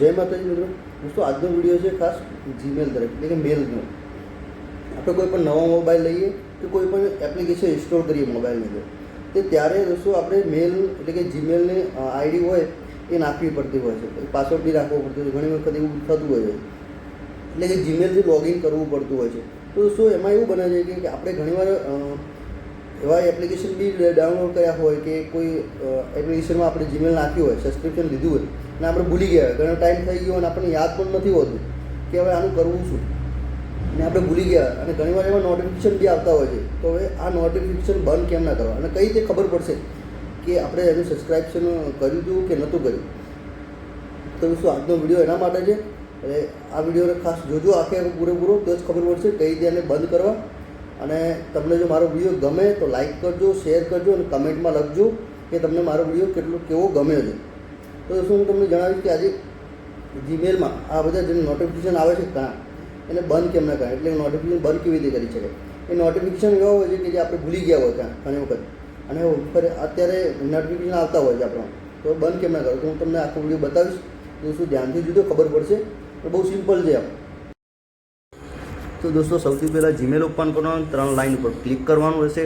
જય માતાજી મિત્રો. દોસ્તો, આજનો વીડિયો છે ખાસ જીમેલ તરફ, એટલે કે મેલનો. આપણે કોઈ પણ નવો મોબાઈલ લઈએ કે કોઈ પણ એપ્લિકેશન ઇન્સ્ટોલ કરીએ મોબાઈલની અંદર તે ત્યારે દોસ્તો, આપણે મેલ, એટલે કે જીમેલની આઈડી હોય, એ નાખવી પડતી હોય છે. પાસવર્ડ બી રાખવો પડતો હોય ઘણી વખત એવું થતું હોય છે. એટલે કે જીમેલથી લોગિન કરવું પડતું હોય છે. તો દોસ્તો, એમાં એવું બને છે કે- આપણે ઘણીવાર એવા એપ્લિકેશન બી ડાઉનલોડ કર્યા હોય કે કોઈ એપ્લિકેશનમાં આપણે જીમેલ નાખ્યું હોય સબસ્ક્રિપ્શન લીધું હોય, અને આપણે ભૂલી ગયા હોય, ઘણો ટાઈમ થઈ ગયો અને આપણને યાદ પણ નથી હોતું કે હવે આનું કરવું શું. અને આપણે ભૂલી ગયા અને ઘણીવાર એવા નોટિફિકેશન બી આવતા હોય છે, તો હવે આ નોટિફિકેશન બંધ કેમ ના કરવા? અને કઈ રીતે ખબર પડશે કે આપણે એનું સબસ્ક્રાઇબશન કર્યું હતું કે નહોતું કર્યું? તો શું આજનો વીડિયો એના માટે છે. એટલે આ વિડીયોને ખાસ જોજો, આખે પૂરેપૂરો, તો જ ખબર પડશે કઈ રીતે એને બંધ કરવા અને તમને જો મારો વીડિયો ગમે તો લાઈક કરજો શેર કરજો અને કમેન્ટમાં લખજો કે તમને મારો વીડિયો કેટલો, કેવો ગમ્યો છે. તો દોસ્તો હું તમને જણાવીશ કે આજે જીમેલમાં આ બધા જે નોટિફિકેશન આવે છે ઘણા, એને બંધ કેમ ના કરે એટલે નોટિફિકેશન બંધ કેવી રીતે કરી શકાય એ નોટિફિકેશન એવા હોય છે કે જે આપણે ભૂલી ગયા હોય ત્યાં ઘણી વખત. અને અત્યારે નોટિફિકેશન આવતા હોય છે આપણા. તો બંધ કેમ ના કરો? તો હું તમને આખો વીડિયો બતાવીશ. તો શું ધ્યાનથી જોજો, ખબર પડશે. તો બહુ સિમ્પલ છે આમ. તો દોસ્તો, સૌથી પહેલાં જીમેલ ઓપન કરવાનું ત્રણ લાઇન ઉપર ક્લિક કરવાનું રહેશે.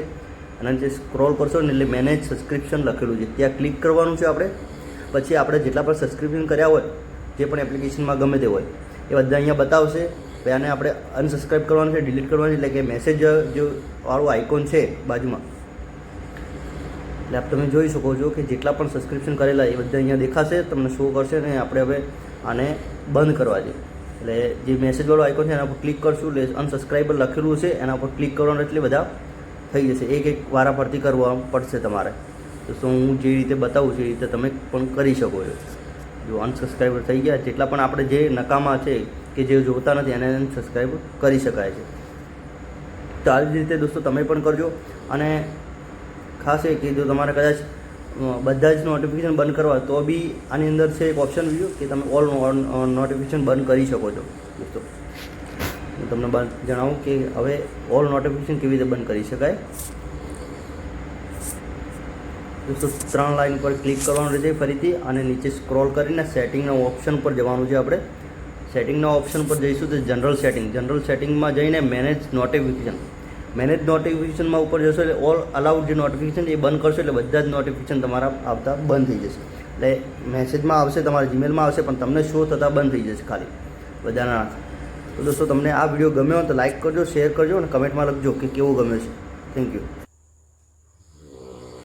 અને જે સ્ક્રોલ કરશો ને એટલે મેનેજ સબસ્ક્રિપ્શન લખેલું છે. ત્યાં ક્લિક કરવાનું છે આપણે. પછી આપણે જેટલા પણ સબસ્ક્રિપ્શન કર્યા હોય, જે પણ એપ્લિકેશનમાં ગમે તે હોય, એ બધા અહીંયા બતાવશે. પછી આને આપણે અનસબસ્ક્રાઇબ કરવાનું છે ડિલીટ કરવાનું છે, એટલે કે મેસેજ જો વાળું આઇકોન છે બાજુમાં. એટલે આપ તમે જોઈ શકો છો કે જેટલા પણ સબસ્ક્રિપ્શન કરેલા એ બધા અહીંયા દેખાશે, તમને શો કરશે ને આપણે હવે આને બંધ કરવા છે એટલે જે મેસેજવાળો આઇકોન છે એના પર ક્લિક કરશું, એટલે અનસબસ્ક્રાઈબર લખેલું છે એના પર ક્લિક કરવાનું એટલે બધા થઈ જશે. એક એક વારા પરથી કરવા પડશે તમારે. તો શું હું જે રીતે બતાવું છું એ રીતે તમે પણ કરી શકો છો. જો અનસબસ્ક્રાઈબર થઈ ગયા, જેટલા પણ આપણે જે નકામા છે કે જે જોતા નથી, એને અનસબસ્ક્રાઈબ કરી શકાય છે. તો આવી રીતે દોસ્તો તમે પણ કરજો. અને ખાસ એ કે જો તમારે કદાચ બધા જ નોટિફિકેશન બંધ કરવા. તો બી આની અંદર છે એક ઓપ્શન બીજું કે તમે ઓલ નોટિફિકેશન બંધ કરી શકો છો. દોસ્તો, હું તમને જણાવું કે હવે ઓલ નોટિફિકેશન કેવી રીતે બંધ કરી શકાય? દોસ્તો, ત્રણ લાઈન પર ક્લિક કરવાનું રહેશે ફરીથી અને નીચે સ્ક્રોલ કરીને સેટિંગના ઓપ્શન પર જવાનું છે આપણે. સેટિંગના ઓપ્શન પર જઈશું તો જનરલ સેટિંગ જનરલ સેટિંગમાં જઈને મેનેજ નોટિફિકેશન મેનેજ નોટિફિકેશનમાં ઉપર જશો એટલે ઓલ અલાઉડ જે નોટિફિકેશન એ બંધ કરશો એટલે બધા જ નોટિફિકેશન તમારા આવતા બંધ થઈ જશે. એટલે મેસેજમાં આવશે, તમારા જીમેલમાં આવશે, પણ તમને શો થતાં બંધ થઈ જશે ખાલી. બધાના તો દોસ્તો, તમને આ વીડિયો ગમ્યો તો લાઇક કરજો શેર કરજો અને કમેન્ટમાં લખજો કે કેવો ગમ્યો છે. Thank you